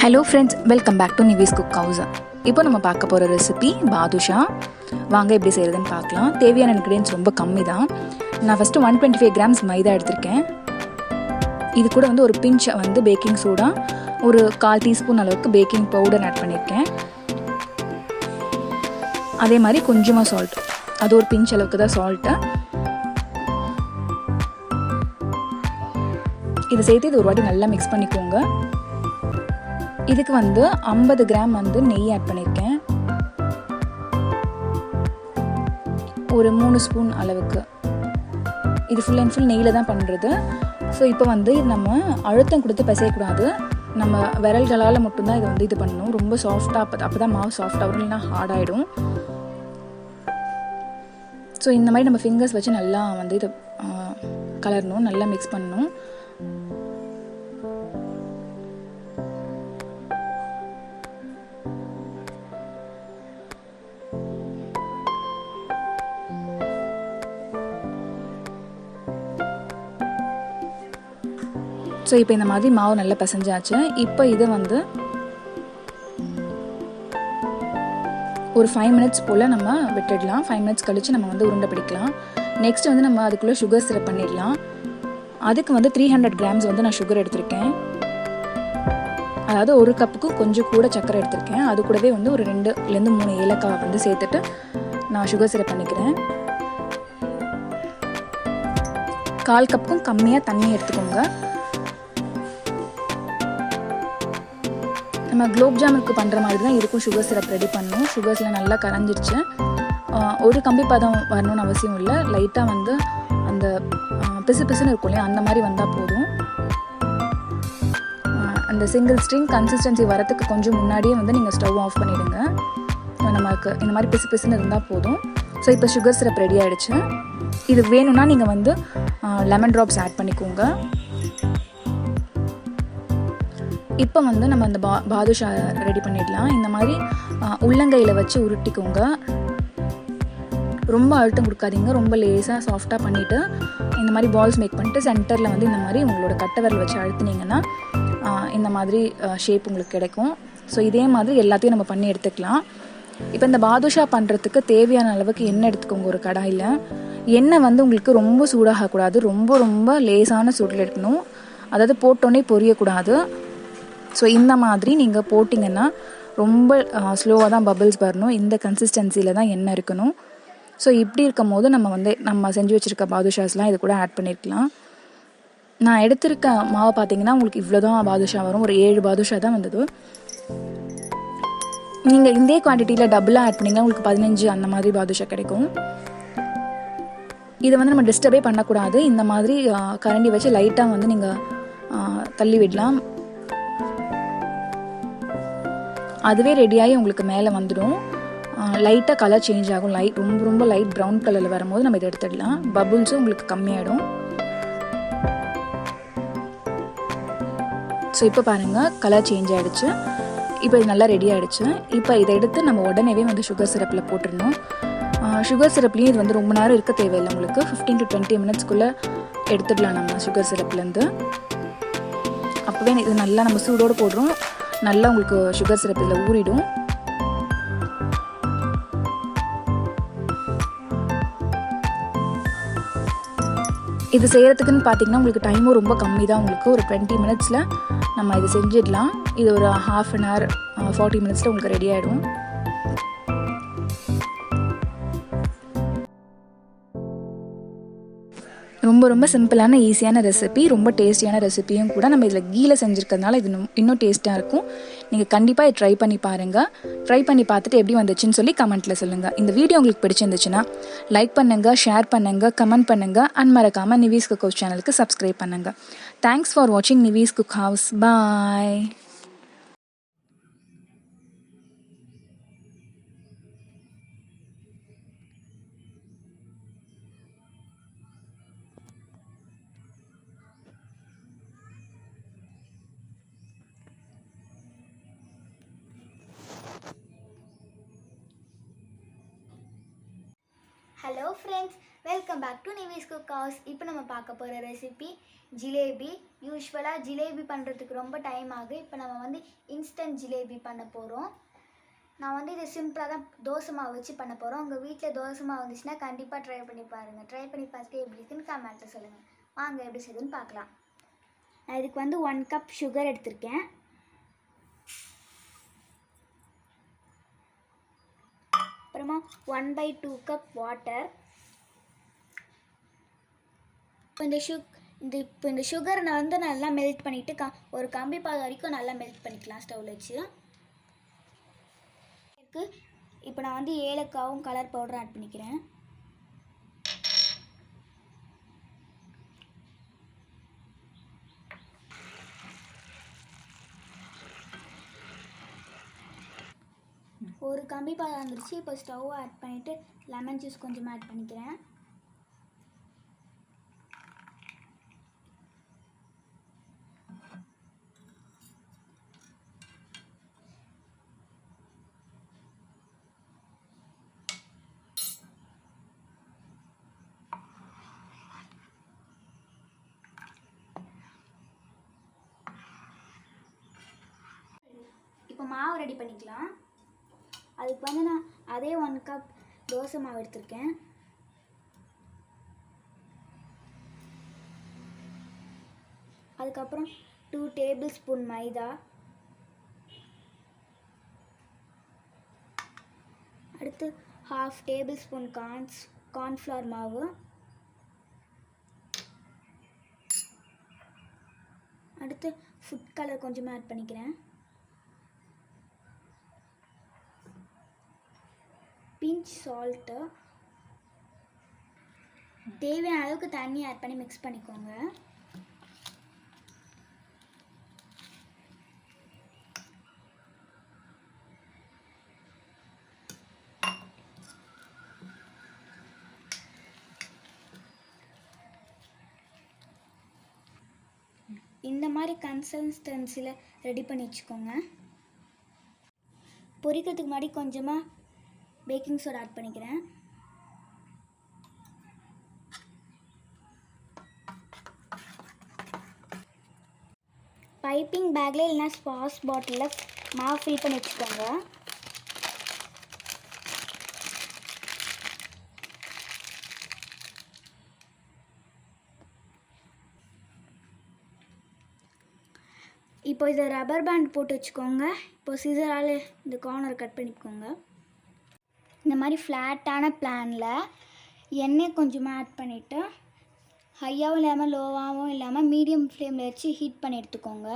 Hello friends welcome back to Nivi's cook house இப்போ நம்ம பார்க்க போகிற ரெசிபி பாதுஷா. வாங்க எப்படி செய்கிறதுன்னு பார்க்கலாம். தேவையான இன்க்ரீடியன்ஸ் ரொம்ப கம்மி தான் நான் first one twenty five grams maida எடுத்திருக்கேன். இது கூட வந்து ஒரு பிஞ்ச் வந்து பேக்கிங் சோடா ஒரு கால் டீஸ்பூன் அளவுக்கு பேக்கிங் பவுடர் ஆட் பண்ணியிருக்கேன் அதே மாதிரி கொஞ்சமாக சால்ட் அது ஒரு பிஞ்ச் அளவுக்கு தான் சால்ட்டு இதை சேர்த்து இது ஒரு வாட்டி நல்லா மிக்ஸ் பண்ணிக்கோங்க. இதுக்கு வந்து ஐம்பது கிராம் வந்து நெய் ஆட் பண்ணியிருக்கேன் ஒரு மூணு ஸ்பூன் அளவுக்கு. இது ஃபுல் அண்ட் ஃபுல் நெய்யில் தான் பண்ணுறது ஸோ இப்போ வந்து இது நம்ம அழுத்தம் கொடுத்து பிசையக்கூடாது. நம்ம விரல்களால் மட்டும்தான் இதை வந்து இது பண்ணணும். ரொம்ப சாஃப்டாக அப்போ அப்போ தான் மாவு சாஃப்டாக வரும். இல்லைன்னா ஹார்டாகிடும் ஸோ இந்த மாதிரி நம்ம ஃபிங்கர்ஸ் வச்சு நல்லா வந்து இதை கலரணும். நல்லா மிக்ஸ் பண்ணணும். ஸோ இப்போ இந்த மாதிரி மாவு நல்லா பிசைஞ்சாச்சு. இப்போ இதை வந்து ஒரு ஃபைவ் மினிட்ஸ் போல் நம்ம விட்டுடலாம். ஃபைவ் மினிட்ஸ் கழித்து நம்ம வந்து உருண்டை பிடிக்கலாம். நெக்ஸ்ட் வந்து நம்ம அதுக்குள்ளே சுகர் சிரப் பண்ணிடலாம். அதுக்கு வந்து த்ரீ ஹண்ட்ரட் கிராம்ஸ் வந்து நான் சுகர் எடுத்திருக்கேன். அதாவது ஒரு கப்புக்கு கொஞ்சம் கூட சர்க்கரை எடுத்திருக்கேன். அது கூடவே வந்து ஒரு ரெண்டுலேருந்து மூணு ஏலக்காய் வந்து சேர்த்துட்டு நான் சுகர் சிரப் பண்ணிக்கிறேன். கால் கப்புக்கும் கம்மியாக தண்ணி எடுத்துக்கோங்க. நம்ம குலோப் ஜாமுக்கு பண்ணுற மாதிரி தான் இருக்கும். சுகர் சிரப் ரெடி பண்ணணும். சுகர்ஸில் நல்லா கரைஞ்சிருச்சு. ஒரு கம்பி பதம் வரணும்னு அவசியம் இல்லை. லைட்டாக வந்து அந்த பிசு பிசுன்னு இருக்கும் இல்லையா? அந்த மாதிரி வந்தால் போதும். அந்த சிங்கிள் ஸ்ட்ரிங் கன்சிஸ்டன்சி வரத்துக்கு கொஞ்சம் முன்னாடியே வந்து நீங்கள் ஸ்டவ் ஆஃப் பண்ணிவிடுங்க நமக்கு இந்த மாதிரி பிசு பிசுன்னு இருந்தால் போதும். ஸோ இப்போ சுகர் சிரப் ரெடி ஆகிடுச்சு இது வேணும்னா நீங்கள் வந்து லெமன் ட்ராப்ஸ் ஆட் பண்ணிக்கோங்க. இப்போ வந்து நம்ம அந்த பா பாதுஷா ரெடி பண்ணிடலாம். இந்த மாதிரி உள்ளங்கையில் வச்சு உருட்டிக்கோங்க. ரொம்ப அழுத்தம் கொடுக்காதீங்க. ரொம்ப லேஸாக சாஃப்டாக பண்ணிவிட்டு இந்த மாதிரி பால்ஸ் மேக் பண்ணிட்டு சென்டரில் வந்து இந்த மாதிரி உங்களோட கட்டவரில் வச்சு அழுத்துனீங்கன்னா இந்த மாதிரி ஷேப் உங்களுக்கு கிடைக்கும். ஸோ இதே மாதிரி எல்லாத்தையும் நம்ம பண்ணி எடுத்துக்கலாம். இப்போ இந்த பாதுஷா பண்ணுறதுக்கு தேவையான அளவுக்கு எண்ணெய் எடுத்துக்கோங்க ஒரு கடாயில். எண்ணெய் வந்து உங்களுக்கு ரொம்ப சூடாகக்கூடாது. ரொம்ப ரொம்ப லேசான சூடில் எடுக்கணும். அதாவது போட்டோன்னே பொரியக்கூடாது. ஸோ இந்த மாதிரி நீங்கள் போட்டிங்கன்னா ரொம்ப ஸ்லோவாக தான் பபிள்ஸ் வரணும். இந்த கன்சிஸ்டன்சியில் தான் எண்ணெய் இருக்கணும். ஸோ இப்படி இருக்கும் போது நம்ம வந்து நம்ம செஞ்சு வச்சுருக்க பாதுஷாஸ்லாம் இது கூட ஆட் பண்ணியிருக்கலாம் நான் எடுத்திருக்க மாவை பார்த்தீங்கன்னா உங்களுக்கு இவ்வளோ தான் பாதுஷா வரும். ஒரு ஏழு பாதுஷா தான் வந்தது. நீங்கள் இதே குவான்டிட்டியில் டபுளாக ஆட் பண்ணிங்கன்னா உங்களுக்கு பதினஞ்சு அந்த மாதிரி பாதுஷா கிடைக்கும். இதை வந்து நம்ம டிஸ்டர்பே பண்ணக்கூடாது. இந்த மாதிரி கரண்டி வச்சு லைட்டாக வந்து நீங்கள் தள்ளி விடலாம். அதுவே ரெடியாகி உங்களுக்கு மேலே வந்துடும். லைட்டாக கலர் சேஞ்ச் ஆகும். லைட் ரொம்ப ரொம்ப லைட் ப்ரௌன் கலரில் வரும்போது நம்ம இதை எடுத்துடலாம். பபுள்ஸும் உங்களுக்கு கம்மியாயிடும். ஸோ இப்போ பாருங்கள் கலர் சேஞ்ச் ஆகிடுச்சு இப்போ இது நல்லா ரெடி ஆகிடுச்சு இப்போ இதை எடுத்து நம்ம உடனேவே வந்து சுகர் சிரப்பில் போட்டுடணும். சுகர் சிரப்லேயும் இது வந்து ரொம்ப நேரம் இருக்க தேவையில்லை உங்களுக்கு. ஃபிஃப்டீன் டு டுவெண்ட்டி மினிட்ஸ்க்குள்ளே எடுத்துடலாம் நம்ம சுகர் சிரப்லேருந்து அப்போவே இது நல்லா நம்ம சூடோடு போடுறோம். நல்லா உங்களுக்கு சுகர் சிரப் இதில் ஊறிடும். இது செய்கிறதுக்குன்னு பார்த்தீங்கன்னா உங்களுக்கு டைமும் ரொம்ப கம்மி தான் உங்களுக்கு ஒரு டுவெண்ட்டி மினிட்ஸில் நம்ம இது செஞ்சிடலாம். இது ஒரு ஹாஃப் அன் ஹவர் ஃபார்ட்டி மினிட்ஸில் உங்களுக்கு ரெடி ஆகிடும் ரொம்ப ரொம்ப சிம்பிளான ஈஸியான ரெசிபி ரொம்ப டேஸ்டியான ரெசிபியும் கூட நம்ம இதில் கீழே செஞ்சுருக்கிறதுனால இது இன்னும் டேஸ்ட்டாக இருக்கும். நீங்கள் கண்டிப்பாக ட்ரை பண்ணி பாருங்கள் ட்ரை பண்ணி பார்த்துட்டு எப்படி வந்துச்சுன்னு சொல்லி கமெண்ட்டில் சொல்லுங்கள் இந்த வீடியோ உங்களுக்கு பிடிச்சிருந்துச்சுன்னா லைக் பண்ணுங்கள் ஷேர் பண்ணுங்கள் கமெண்ட் பண்ணுங்கள் அண்ட் மறக்காமல் நிவீஸ் குக் ஹவுஸ் சேனலுக்கு சப்ஸ்கிரைப் பண்ணுங்கள் தேங்க்ஸ் ஃபார் வாட்சிங் Nivi's cook house. Bye hello friends welcome back to Nivi's cook house இப்போ நம்ம பார்க்க போகிற ரெசிபி ஜிலேபி. யூஸ்வலாக ஜிலேபி பண்ணுறதுக்கு ரொம்ப டைம் ஆகும் இப்போ நம்ம வந்து இன்ஸ்டன்ட் ஜிலேபி பண்ண போகிறோம் நான் வந்து இது சிம்பிளாக தான் தோசை மாவு வச்சு பண்ண போகிறோம் உங்கள் வீட்டில் தோசை மாவு வந்துச்சுன்னா கண்டிப்பாக ட்ரை பண்ணி பாருங்கள் ட்ரை பண்ணி பார்த்துட்டு எப்படி இருக்குன்னு கமெண்ட்டில் சொல்லுங்கள் வாங்க எப்படி செய்யுதுன்னு பார்க்கலாம். நான் இதுக்கு வந்து ஒன் கப் சுகர் எடுத்திருக்கேன். அப்புறமா one by two cup water இந்த சுக் இந்த இப்போ இந்த சுகரை நான் வந்து நல்லா மெல்ட் பண்ணிவிட்டு க ஒரு கம்பி பாக வரைக்கும் நல்லா மெல்ட் பண்ணிக்கலாம் ஸ்டவ்வில் வச்சு. இருக்கு இப்போ நான் வந்து ஏலக்காவும் கலர் பவுடரும் ஆட் பண்ணிக்கிறேன். ஒரு கம்பி பால் வந்துருச்சு. இப்போ ஸ்டவ் ஆட் பண்ணிவிட்டு லெமன் ஜூஸ் கொஞ்சம் ஆட் பண்ணிக்கிறேன். இப்போ மாவு ரெடி பண்ணிக்கலாம். அதுக்கு வந்து நான் அதே ஒன் கப் தோசை மாவு எடுத்திருக்கேன். அதுக்கப்புறம் டூ டேபிள் ஸ்பூன் மைதா. அடுத்து half table spoon corns cornflour மாவு. அடுத்து ஃபுட் கலர் கொஞ்சமாக ஆட் பண்ணிக்கிறேன். பிஞ்ச் சால்ட்டு தேவையான அளவுக்கு தண்ணி ஆட் பண்ணி மிக்ஸ் பண்ணிக்கோங்க. இந்த மாதிரி கன்சிஸ்டன்சியில் ரெடி பண்ணி வச்சுக்கோங்க. பொரிக்கிறதுக்கு முன்னாடி கொஞ்சமாக பேக்கிங் சோடா ஆட் பண்ணிக்கிறேன். பைப்பிங் பேக்கில் இல்லைனா ஸ்பாஸ் பாட்டிலில் மாவு ஃபில் பண்ணி வச்சுக்கோங்க. இப்போ இதை ரப்பர் பேண்ட் போட்டு வச்சுக்கோங்க. இப்போ சிசரால் இந்த கார்னர் கட் பண்ணிக்கோங்க. இந்த மாதிரி ஃப்ளாட்டான பிளானில் எண்ணெய் கொஞ்சமாக ஆட் பண்ணிவிட்டு ஹையாகவும் இல்லாமல் லோவாகவும் இல்லாமல் மீடியம் ஃப்ளேமில் வச்சு ஹீட் பண்ணி எடுத்துக்கோங்க.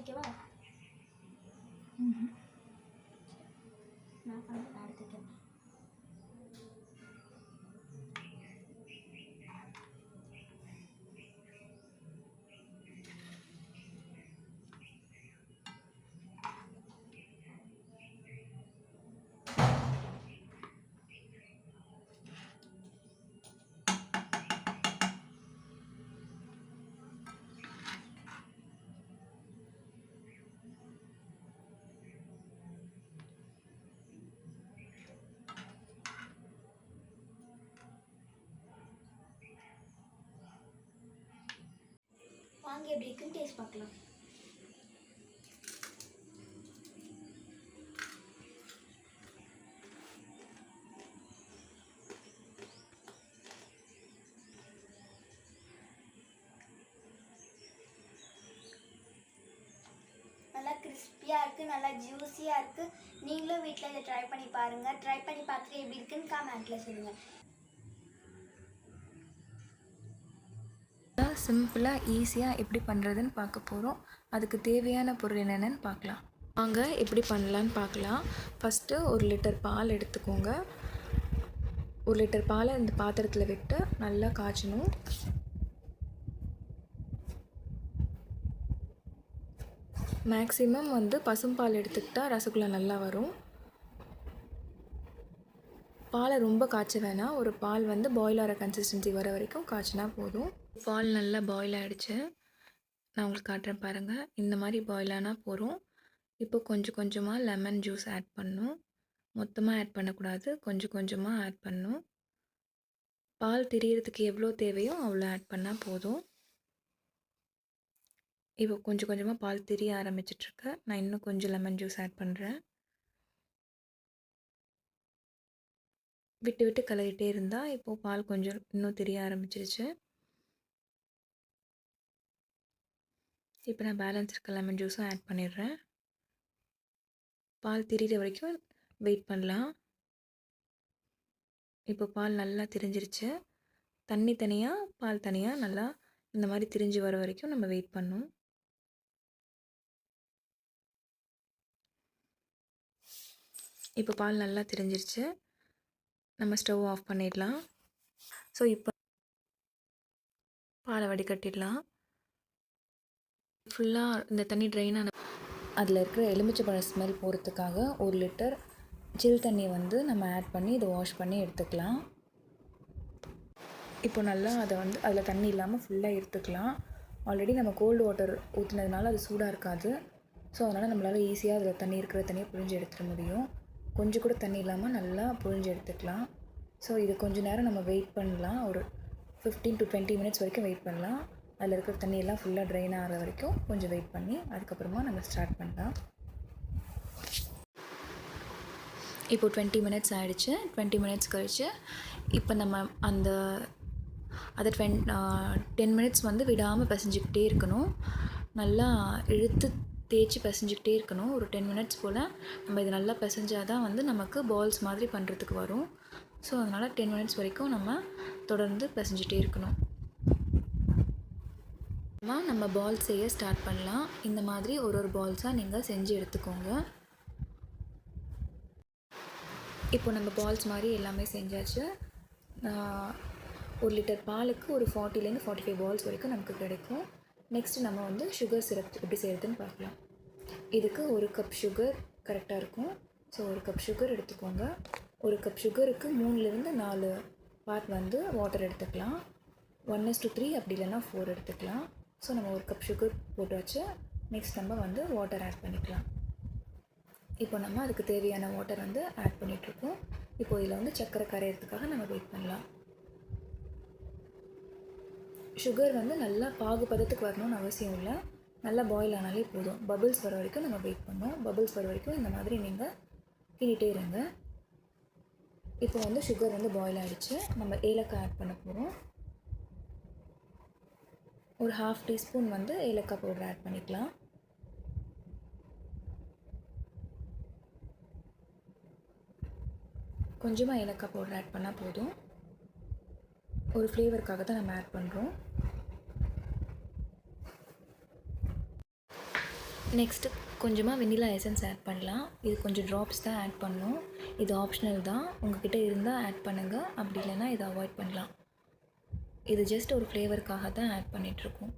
ஓகேவா நான் பண்ண அடுத்து வாங்க எப்படி இருக்குன்னு டேஸ்ட் பார்க்கலாம். நல்லா கிறிஸ்பியாக இருக்குது நல்லா ஜூஸியாக இருக்குது நீங்களும் வீட்டில் இதை ட்ரை பண்ணி பாருங்கள் ட்ரை பண்ணி பார்த்துட்டு எப்படி இருக்குன்னு காமெண்ட்டில் சொல்லுங்கள் சிம்பிளாக ஈஸியாக எப்படி பண்ணுறதுன்னு பார்க்க போகிறோம் அதுக்கு தேவையான பொருள் என்னென்னு பார்க்கலாம். வாங்க எப்படி பண்ணலான்னு பார்க்கலாம். ஃபஸ்ட்டு ஒரு லிட்டர் பால் எடுத்துக்கோங்க. ஒரு லிட்டர் பாலை இந்த பாத்திரத்தில் விட்டு நல்லா காய்ச்சணும். மேக்ஸிமம் வந்து பசும்பால் எடுத்துக்கிட்டால் ரசகுல்லா நல்லா வரும். பாலை ரொம்ப காய்ச்ச வேணாம். ஒரு பால் வந்து பாயில் ஆகிற கன்சிஸ்டன்சி வர வரைக்கும் காய்ச்சினா போதும். பால் நல்லா பாயில் ஆகிடுச்சு நான் உங்களுக்கு காட்டுறேன் பாருங்கள் இந்த மாதிரி பாயில் ஆனால் போதும். இப்போ கொஞ்சம் கொஞ்சமாக லெமன் ஜூஸ் ஆட் பண்ணும். மொத்தமாக ஆட் பண்ணக்கூடாது. கொஞ்சம் கொஞ்சமாக ஆட் பண்ணும். பால் திரியறதுக்கு எவ்வளோ தேவையோ அவ்வளோ ஆட் பண்ணால் போதும். இப்போ கொஞ்சம் கொஞ்சமாக பால் திரிய ஆரம்பிச்சிட்ருக்கு. நான் இன்னும் கொஞ்சம் லெமன் ஜூஸ் ஆட் பண்ணுறேன் விட்டு விட்டு கலரிட்டே இருந்தால் இப்போது பால் கொஞ்சம் இன்னும் தெரிய ஆரம்பிச்சிருச்சு. இப்போ நான் பேலன்ஸ் இருக்க லெமன் ஜூஸும் ஆட் பண்ணிடுறேன். பால் திரிகிற வரைக்கும் வெயிட் பண்ணலாம். இப்போ பால் நல்லா திரிஞ்சிருச்சு. தண்ணி தனியாக பால் தனியாக நல்லா இந்த மாதிரி திரிஞ்சு வர வரைக்கும் நம்ம வெயிட் பண்ணணும். இப்போ பால் நல்லா திரிஞ்சிருச்சு. நம்ம ஸ்டவ் ஆஃப் பண்ணிடலாம். ஸோ இப்போ பாலை வடிகட்டிடலாம். ஃபுல்லாக இந்த தண்ணி ட்ரைன் ஆன அதில் இருக்கிற எலுமிச்சைப்பழம் ஸ்மெல் போகிறதுக்காக ஒரு லிட்டர் சில் தண்ணி வந்து நம்ம ஆட் பண்ணி இதை வாஷ் பண்ணி எடுத்துக்கலாம். இப்போ நல்லா அதை வந்து அதில் தண்ணி இல்லாமல் ஃபுல்லாக எடுத்துக்கலாம். ஆல்ரெடி நம்ம கோல்டு வாட்டர் ஊற்றுனதுனால அது சூடாக இருக்காது. ஸோ அதனால் நம்மளால் ஈஸியாக அதில் தண்ணி இருக்கிற தண்ணியை புழிஞ்சு எடுத்துட முடியும். கொஞ்சம் கூட தண்ணி இல்லாமல் நல்லா புழிஞ்சு எடுத்துக்கலாம். ஸோ இது கொஞ்சம் நேரம் நம்ம வெயிட் பண்ணலாம். ஒரு ஃபிஃப்டீன் டு டுவெண்ட்டி மினிட்ஸ் வரைக்கும் வெயிட் பண்ணலாம். அதில் இருக்கிற தண்ணியெல்லாம் ஃபுல்லாக ட்ரைன் ஆகிற வரைக்கும் கொஞ்சம் வெயிட் பண்ணி அதுக்கப்புறமா நம்ம ஸ்டார்ட் பண்ணலாம். இப்போ டுவெண்ட்டி மினிட்ஸ் ஆகிடுச்சு டுவெண்ட்டி மினிட்ஸ் கழிச்சு இப்போ நம்ம அந்த அதை டுவென் டென் மினிட்ஸ் வந்து விடாமல் பிசைஞ்சிக்கிட்டே இருக்கணும். நல்லா இழுத்து தேய்ச்சி பிசைஞ்சிக்கிட்டே இருக்கணும். ஒரு டென் மினிட்ஸ் போல் நம்ம இது நல்லா பிசைஞ்சால் தான் வந்து நமக்கு பால்ஸ் மாதிரி பண்ணுறதுக்கு வரும். ஸோ அதனால் டென் மினிட்ஸ் வரைக்கும் நம்ம தொடர்ந்து பிசைஞ்சிட்டே இருக்கணும். நம்ம பால் செய்ய ஸ்டார்ட் பண்ணலாம். இந்த மாதிரி ஒரு ஒரு பால்ஸாக நீங்கள் செஞ்சு எடுத்துக்கோங்க. இப்போ நம்ம பால்ஸ் மாதிரி எல்லாமே செஞ்சாச்சு. ஒரு லிட்டர் பாலுக்கு ஒரு ஃபார்ட்டிலேருந்து ஃபார்ட்டி ஃபைவ் பால்ஸ் வரைக்கும் நமக்கு கிடைக்கும். நெக்ஸ்ட்டு நம்ம வந்து சுகர் சிரப் எப்படி செய்கிறதுன்னு பார்க்கலாம். இதுக்கு ஒரு கப் சுகர் கரெக்டாக இருக்கும். ஸோ ஒரு கப் சுகர் எடுத்துக்கோங்க. ஒரு கப் சுகருக்கு மூணுலேருந்து நாலு பார்ட் வந்து வாட்டர் எடுத்துக்கலாம். ஒன் எஸ் டூ த்ரீ அப்படி இல்லைன்னா ஃபோர் எடுத்துக்கலாம். ஸோ நம்ம ஒரு கப் சுகர் போட்டு வச்சு நெக்ஸ்ட் நம்ம வந்து வாட்டர் ஆட் பண்ணிக்கலாம். இப்போ நம்ம அதுக்கு தேவையான வாட்டர் வந்து ஆட் பண்ணிகிட்ருக்கோம் இப்போ இதில் வந்து சர்க்கரை கரையிறதுக்காக நம்ம வெயிட் பண்ணலாம். சுகர் வந்து நல்லா பாகுபதத்துக்கு வரணும்னு அவசியம் இல்லை. நல்லா பாயில் ஆனாலே போதும். பபிள்ஸ் வர வரைக்கும் நம்ம வெயிட் பண்ணோம் பபிள்ஸ் வர வரைக்கும் இந்த மாதிரி நீங்கள் கிண்டிகிட்டே இருங்க. இப்போ வந்து சுகர் வந்து பாயில் ஆகிடுச்சு நம்ம ஏலக்காய் ஆட் பண்ண போகிறோம் ஒரு ஹாஃப் டீஸ்பூன் வந்து ஏலக்காய் பவுடர் ஆட் பண்ணிக்கலாம். கொஞ்சமாக ஏலக்காய் பவுடர் ஆட் பண்ணால் போதும். ஒரு ஃப்ளேவருக்காக தான் நம்ம ஆட் பண்ணுறோம் நெக்ஸ்ட்டு கொஞ்சமாக வெண்ணிலா எசன்ஸ் ஆட் பண்ணலாம். இது கொஞ்சம் ட்ராப்ஸ் தான் ஆட் பண்ணணும் இது ஆப்ஷனல் தான். உங்ககிட்ட இருந்தால் ஆட் பண்ணுங்கள் அப்படி இல்லைன்னா இதை அவாய்ட் பண்ணலாம். இது ஜஸ்ட் ஒரு ஃப்ளேவருக்காக தான் ஆட் பண்ணிகிட்ருக்கோம்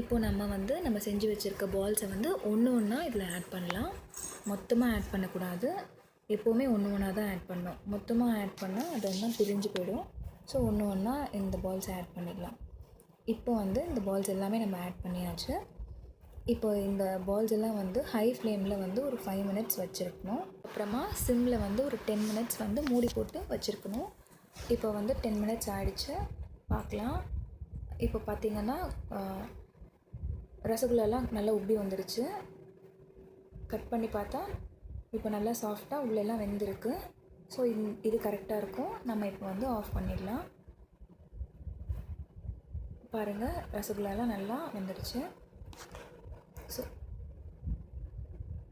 இப்போ நம்ம வந்து நம்ம செஞ்சு வச்சுருக்க பால்ஸை வந்து ஒன்று ஒன்றா இதில் ஆட் பண்ணலாம். மொத்தமாக ஆட் பண்ணக்கூடாது. எப்போவுமே ஒன்று ஒன்றா தான் ஆட் பண்ணோம் மொத்தமாக ஆட் பண்ணால் அது வந்து பிரிஞ்சு போயிடும். ஸோ ஒன்று ஒன்றா இந்த பால்ஸை ஆட் பண்ணிடலாம். இப்போ வந்து இந்த பால்ஸ் எல்லாமே நம்ம ஆட் பண்ணியாச்சு. இப்போ இந்த பால்ஸ் எல்லாம் வந்து ஹை ஃப்ளேமில் வந்து ஒரு ஃபைவ் மினிட்ஸ் வச்சுருக்கணும். அப்புறமா சிம்மில் வந்து ஒரு டென் மினிட்ஸ் வந்து மூடி போட்டு வச்சுருக்கணும். இப்போ வந்து டென் மினிட்ஸ் ஆகிடுச்சு பார்க்கலாம். இப்போ பார்த்திங்கன்னா ஆஹ், ரசகுல்லாலாம் நல்லா உப்பி வந்துருச்சு. கட் பண்ணி பார்த்தா இப்போ நல்லா சாஃப்டாக உள்ளெல்லாம் வெந்திருக்கு. ஸோ இது கரெக்டாக இருக்கும். நம்ம இப்போ வந்து ஆஃப் பண்ணிடலாம். பாருங்கள் ரசகுல்லாலாம் நல்லா வெந்துடுச்சு ஸோ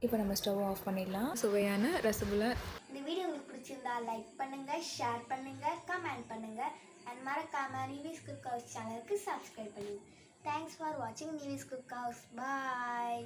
இப்போ நம்ம ஸ்டவ் ஆஃப் பண்ணிடலாம். சுவையான ரசகுல்லா. இந்த வீடியோ உங்களுக்கு பிடிச்சிருந்தா லைக் பண்ணுங்கள் ஷேர் பண்ணுங்கள் கமெண்ட் பண்ணுங்கள் அண்ட் மறக்காமல் நிவிஸ் குக் ஹவுஸ் சேனலுக்கு சப்ஸ்கிரைப் பண்ணுங்கள் தேங்க்ஸ் ஃபார் வாட்சிங் நிவிஸ் குக் ஹவுஸ் பாய்